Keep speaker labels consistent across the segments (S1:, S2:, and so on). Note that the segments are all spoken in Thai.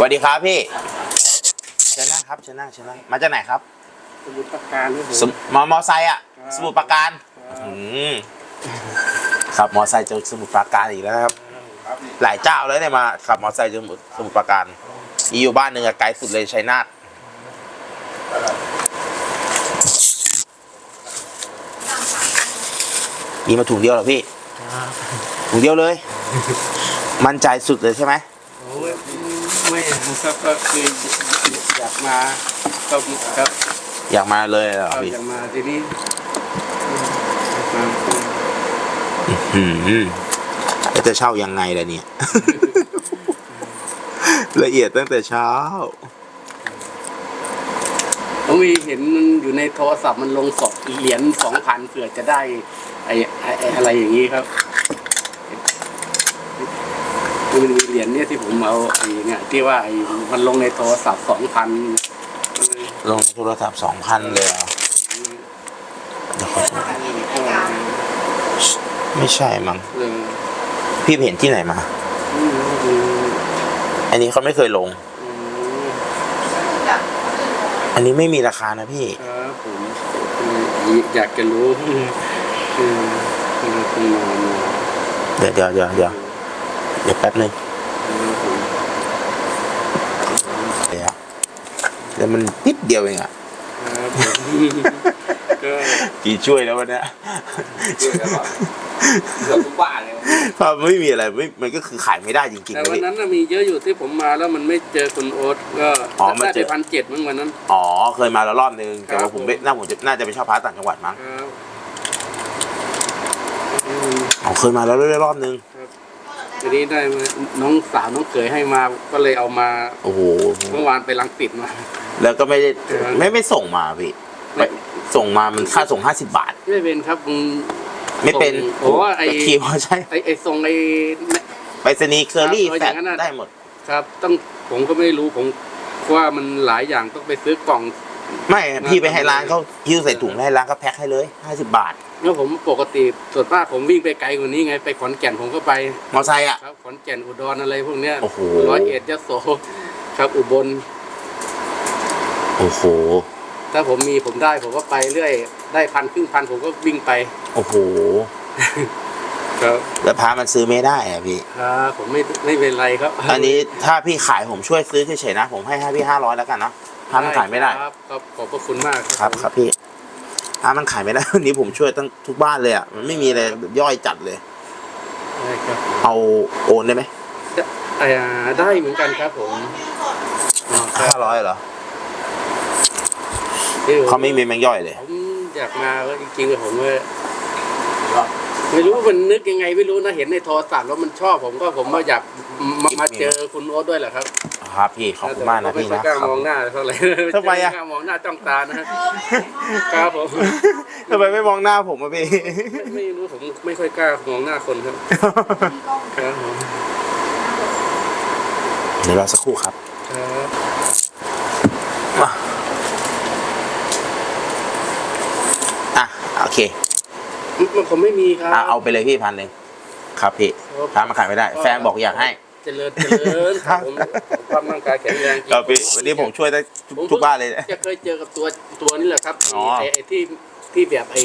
S1: วัสดีครับพี่เชิญนั่งครับเชิญนั่งเชิญนั่งมาจากไหนครับ
S2: สมุดประการด้วยผม
S1: สมมอมอไซค์อะ
S2: ครับ
S1: สมุทรปราการอืมขับมอไซค์จากสมุทรปราการอีกแล้วนะครับหลายเจ้าแล้วเนี่ยมาขับมอไซค์จากสมุทรสมุทรปราการมีอยู่บ้านหนึ่งอะไกลสุดเลยชัยนาทมีมาถุงเดียวเหรอพี่ถุงเดียวเลย มั่นใจสุดเลยใช่ไหม
S2: โอ้ย ไม่ครับก็คืออยากมาก็ครับ
S1: อยากมาเลยเหรอ
S2: เอา
S1: พี่
S2: อยากมาทีนี้มา
S1: อืมแล้วจะเช่ายังไงล่ะเนี่ย ละเอียดตั้งแต่เช้า
S2: ผมมีเห็นมันอยู่ในโทรศัพท์มันลงสอบเหรียญสองพันเผื่อจะได้ไอ้ไอ้ไอ้อะไรอย่างนี้ครับ มันมีเหรียญเนี่ยที่ผมเอาไอ้เนี่ยที่ว่าไอ้มันลงในโทรศัพท์สองพัน
S1: ลงโทรศัพท์สองพันเลยเหรอเดี๋ยวขอดูไม่ใช่มั้ง
S2: เออ
S1: พี่เห็นที่ไหนมา
S2: อืมอืม
S1: อันนี้เขาไม่เคยลง
S2: อืม
S1: อันนี้ไม่มีราคานะพี่
S2: ครับผมอยากจะรู้อืมอืมคุณนอนมา
S1: เดี๋ยวเดี๋ยวเดี๋ยว เดี๋ยวเดี๋ยวแป๊บนึงเดี๋ยวเดี๋ยวมันนิดเดียวเองอะ
S2: ครับผมก็
S1: กี่ช่วยแล้ววันเนี้ย
S2: ช่วยกันแบบเกือบทุกบ้านเลย
S1: ถ้าไม่มีอะไรไม่มันก็คือขายไม่ได้จริงๆ
S2: แต่
S1: นะ
S2: วัน
S1: พี่
S2: นั้นน่ะมีเยอะอยู่ที่ผมมาแล้วมันไม่เจอคุณโอ๊ตก็
S1: อ๋อมาเจอ
S2: พันเจ็ดมั้งวันนั้น
S1: อ๋อเคยมาแล้วรอบนึงแต่
S2: ครั
S1: ว่า
S2: บ
S1: ผมไม่น่าผมจะน่าจะไปเชอบพาร์ทต่างจังหวัดมั้ง
S2: ครับอืม
S1: อ๋อเคยมาแล้วรอบนึง
S2: ทีนี้ได้มาน้องสาวน้องเขยให้มาก็เลยเอามา
S1: โอ้โห
S2: เมื่อวานไปลังติดมา
S1: แล้วก็ไม่ได้
S2: ครับ
S1: ไม่ไม่ส่งมาพี่
S2: ไม่
S1: ส่งมามันค่าส่งห้าสิบบาท
S2: ไม่เป็นครับมึง
S1: ไม่เป็น
S2: ส่งโอ้ไอ้
S1: ก็คีย์ว่าใช่
S2: ไอไอทรงไอ
S1: ไปสนีย์เคอรี่
S2: ครับ
S1: แฟ
S2: เอาอย่างนั้นน่ะ
S1: ได้หมด
S2: ครับต้องผมก็ไม่รู้ผมว่ามันหลายอย่างต้องไปซื้อกล่อง
S1: ไม่พี่ไปให้ร้านเขาพิ้วใส่ถุงแล้วให้ร้านเขาแพ็คให้เลยห้าสิบบาท
S2: แล้วผมปกติส่วนมากผมวิ่งไปไกลกว่านี้ไง ไปขอนแก่นผมก็ไป
S1: มอไซค์อะ
S2: ครับขอนแก่นอุดรอะไรพวกเนี้ย
S1: โอ้โห
S2: ร้อยเอ็ดยโสครับอุบล
S1: โอ้โห
S2: ถ้าผมมีผมได้ผมก็ไปเรื่อย ได้พันครึ่งพันผมก็วิ่งไป
S1: โอ้โห
S2: ครับ
S1: แล้วพามันซื้อไม่ได้อะพี่
S2: ครับผมไม่ไม่เป็นไรครับ
S1: อันนี้ถ้าพี่ขายผมช่วยซื้อเฉยๆนะ ผมให้ให้พี่ห้าร้อยแล้วกันเนาะถ้ามันขายไม่ได้
S2: ครับครับขอบพระคุณมาก
S1: ครับ ครับพี่ ถ้ามันขายไม่ได้วันนี้ผมช่วยตั้งทุกบ้านเลยอะมันไม่มีอะไรย่อยจัดเลย
S2: ได้ครับ
S1: เอาโอนได้ไหม
S2: อ่าได้เหมือนกันครับผมอ๋อค
S1: ห้า
S2: รับ
S1: ร้อยเหรอ
S2: ที่ผม
S1: เขาไม่มีแมงย่อยเลย
S2: ผมอยากมาก็จริงๆผมว่าไม่รู้มันนึกยังไงไม่รู้นะเห็นในโทรศัพท์แล้วมันชอบผมก็ผมก็อยากมามาเจอคุณโอ๊ตด้วยแหละครับ
S1: ครับพี่ขอบคุณมากนะพี่
S2: ไม่
S1: นะ
S2: ค่อยกล้า
S1: ครับ
S2: มองหน้าเท่าไหร่
S1: ทำไมอะ
S2: กล้ามองหน้าจ้องตานะครับครับผม
S1: ทำไมไม่มองหน้าผมอะพี่
S2: ไม่ไม่รู้ผมไม่ค่อยกล้ามองหน้าคนครับครับผม
S1: เดี๋ยวรอสักครู่ครับ
S2: ครับ
S1: มาอะโอเค
S2: มันผมไม่มีครับ
S1: อะเอาไปเลยพี่พันหนึ่งครับพี่ถ้ามันขายไม่ได้ แฟนบอกอยากให้
S2: เจริญเจริญครับผมความร่างกายแข็งแรงจริง
S1: ครับพี่วันนี้ผมช่วยได้ทุกทุกบ้านเลย
S2: จะเคยเจอกับตัวตัวนี่แหละครับ
S1: อ๋อ
S2: ไอ้ไอ้ที่ที่แบบไอ้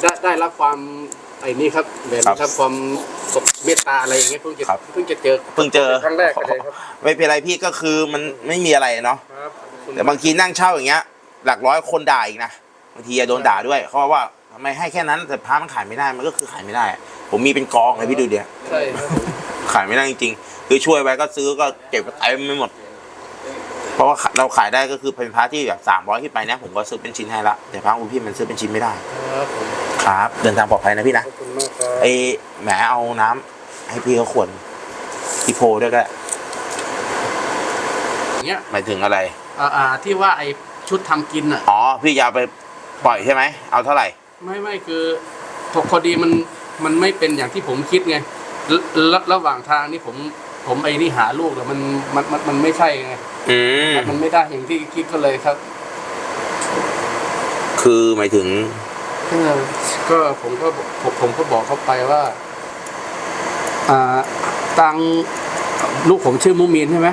S2: ได้ได้รับความไอ้นี่ครับแบบนี้ครับความเมตตาอะไรอย่างเงี้ยเพิ่งจะ
S1: ครับ
S2: เพิ่งจะเจอ
S1: เพิ่งเจอ
S2: ครั้งแรกเลยครับ
S1: ไม่เป็นไรพี่ก็คือมันไม่มีอะไรเนาะ
S2: ครับขอบคุณ
S1: แต่บางทีนั่งเช่าอย่างเงี้ย หลักร้อยคนด่าอีกนะบางทีจะโดนด่าด้วยเพราะว่าทำไมให้แค่นั้นแต่พระมันขายไม่ได้มันก็คือขายไม่ได้ ผมมีเป็นกองเลยพี่ดูเดียว
S2: ใช่ครับผม
S1: ขายไม่ได้จริงๆคือช่วยไว้ก็ซื้อก็เก็บเต็มไม่หมด เพราะว่าเราขายได้ก็คือเป็นพระที่แบบสามร้อยขึ้นไปเนี่ยผมก็ซื้อเป็นชิ้นให้ละแต่พระคุณพี่มันซื้อเป็นชิ้นไม่ได้
S2: ครับผม
S1: ครับ เดินทางปลอดภัยนะพี่นะ
S2: ขอบคุณมากครับ
S1: ไอแหมเอาน้ำให้พี่เขาขวดพี่โพด้วยก็ได้
S2: อย่างเงี้ย
S1: หมายถึงอะไร
S2: อ่าอ่าที่ว่าไอ้ชุดทำกินอะ
S1: อ๋อ พี่อยาไปปล่อยใช่ไหม เอาเท่าไหร่
S2: ไม่ไม่คือพอพอดีมันมันไม่เป็นอย่างที่ผมคิดไง ระระระหว่างทางนี่ผม ผมไอ้นี่หาลูกแล้วมันมันมันมันไม่ใช่ไง
S1: อืม
S2: มันไม่ได้อย่างที่คิดก็เลยครับ
S1: คือหมายถึง
S2: เออก็ผมก็บอกผมผมก็บอกเขาไปว่า อ่า ตังลูกผมชื่อมุมินใช่ไหม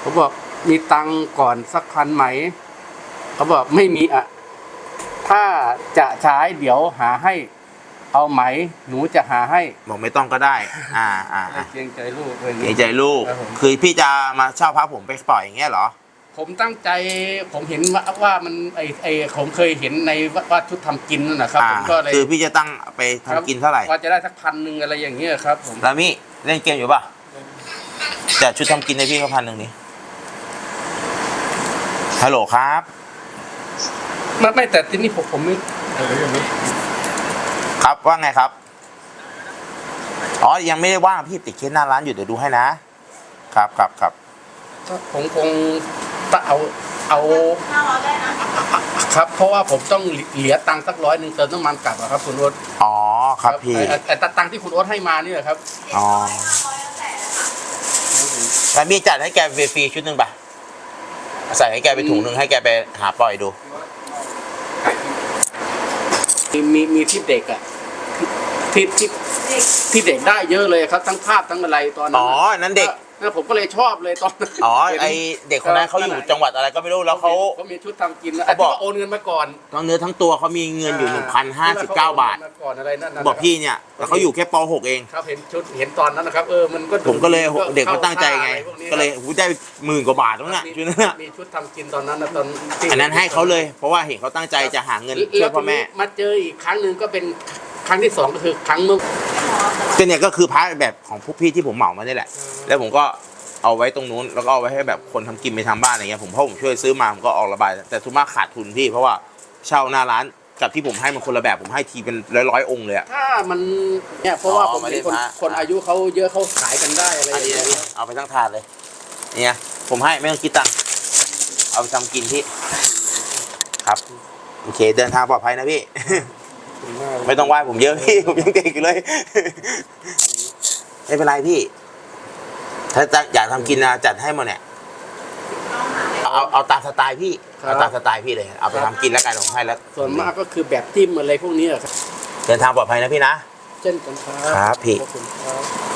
S2: เขาบอกมีตังค์ก่อนสักพันไหมเขาบอกไม่มีอะ ถ้าจะใช้เดี๋ยวหาให้ เอาไหมหนูจะหาให้
S1: บอกไม่ต้องก็ได้ อ่าอ่า
S2: อะไร
S1: อ่า
S2: เกรงใจลูกเลย
S1: เกรงใจลูก
S2: ครับผม
S1: คือพี่จะมาเช่าพระผมไปปล่อยอย่างเงี้ยเหรอ
S2: ผมตั้งใจผมเห็นว่าว่ามันไอไอผมเคยเห็นในว่าชุดทำกินนั่นนะครับ
S1: อ่า
S2: ผมก็เลย
S1: คือพี่จะตั้งไปทำกินเท่าไหร่
S2: ว่าจะได้สักพันหนึ่งอะไรอย่างเงี้ยครับผม
S1: แล้วมี่เล่นเกมอยู่ป่ะแต่ชุดทำกินในพี่เขาพันหนึ่งนี่ฮัลโหลครับ
S2: ไม่ไม่แต่ที่นี่ผมผมไม่เอออย่างนี้
S1: ครับว่าไงครับ อ๋อ ยังไม่ได้ว่างพี่ติดเคสหน้าร้านอยู่เดี๋ยวดูให้นะ ครับครับครับ
S2: ผมคงตะเอาเอา
S3: ห้าร้อยได้นะ
S2: ครับ เพราะว่าผมต้องเหลือตังค์สักร้อยหนึ่งเติมน้ำมันกลับอะครับคุณโอ๊ต
S1: อ๋อครับพี่
S2: ไอ้ไอ้แต่ตังค์ที่คุณโอ๊ตให้มานี่แหละครับ
S1: อ๋อ
S3: ห้าร้อยแล้วแต่นะคะ
S1: แล้วมีจัดให้แกฟรีๆชุดหนึ่งป่ะใส่ให้แกไปถุงหนึ่งให้แกไปหาปล่อยดู
S2: มีมีมีที่เด็กอะที่ที่
S3: เด็ก
S2: ที่เด็กได้เยอะเลยครับ ทั้งภาพทั้งอะไรตอนนั้น
S1: อ๋อ นั้นเด็ก
S2: แล้วผมก็เลยชอบเลยตอนนั้น
S1: อ๋อไอเด็กคนนั้นเขาอยู่จังหวัดอะไรก็ไม่รู้แล้วเขา
S2: เขามีชุดทำกินนะ
S1: เขาบอก
S2: ไที่ว่โอนเงินมาก่อน
S1: ทั้งเนื้อทั้งตัวเขามีเงินอยู่ 1,059 บาท
S2: ที่ว่เขโอนเงินมาก่อนอะไรนั่นนะ
S1: บอกพี่เนี่ยแล้วเขาอยู่แค่ป .6 เอง
S2: ครับเห็นชุดเห็นตอนนั้นนะครับ เออมันก็
S1: ผมก็เลยเด็กเขาตั้งใจไง
S2: ข้าท่าอะรพวนี้
S1: ก็เลยหูได้หมื่นกว่าบาทแล้วน่ะชุดนั้นน่ะ
S2: มีชุดทำกินตอนนั้นนะตอนที่
S1: อันนั้นให้เขาเลย เพราะว่าเห็นเขาตั้งใจจะหาเงินช่วยพ่อแม่
S2: ล้วทีนี้มาเจออีกครั้งหนึ่งก็เป็นครั้งที่สองก็คือครั้งเมื่อ
S1: ก็เนี่ยก็คือพระแบบของพวกพี่ที่ผมเหมามานี่แหละ แล้วผมก็เอาไว้ตรงนู้นแล้วก็เอาไว้ให้แบบคนทำกินไปทำบ้านอะไรเงี้ยผมเพราะผมช่วยซื้อมาผมก็ออกระบาย แต่ทุกมากขาดทุนพี่เพราะว่าเช่าหน้าร้านกับที่ผมให้มันคนละแบบผมให้ทีเป็นร้อยร้อยๆองค์เลยอะ
S2: ถ้ามันเนี่ยเพราะว่า
S1: อ๋อ
S2: ผม
S1: ไม่
S2: เห็
S1: ได้
S2: นคน
S1: พระ
S2: คนอายุเขาเยอะเขาขายกันได้อะไรอ
S1: อัน
S2: ย่าง
S1: นี้
S2: เงี้ย
S1: นะพี่เอาไปทั้งถาดเลย เนี่ยผมให้ไม่ต้องคิดตังค์เอาไปทำกินพี่ ครับ โอเค เดินทางปลอดภัยนะพี่ ไม่ต้องไหว้ผมเยอะพี่ ผมยังเด็กอยู่เลย ไม่เป็นไรพี่ ถ้าจะอยากทำกินนะจัดให้หมาเนี่ย
S3: ต้องหาเลย
S1: เอาเอาตามสไตล์พี่เอาตามสไตล์พี่เลย เอาไปทำกินแล้วกันผมให้แล้ว
S2: ส่วนมากก็คือแบบจิ้มอะไรพวกนี้อะครับ
S1: เดินทางปลอดภัยนะพี่นะ
S2: เช่นกันครับ
S1: ครับพี่
S2: ขอบคุณครับ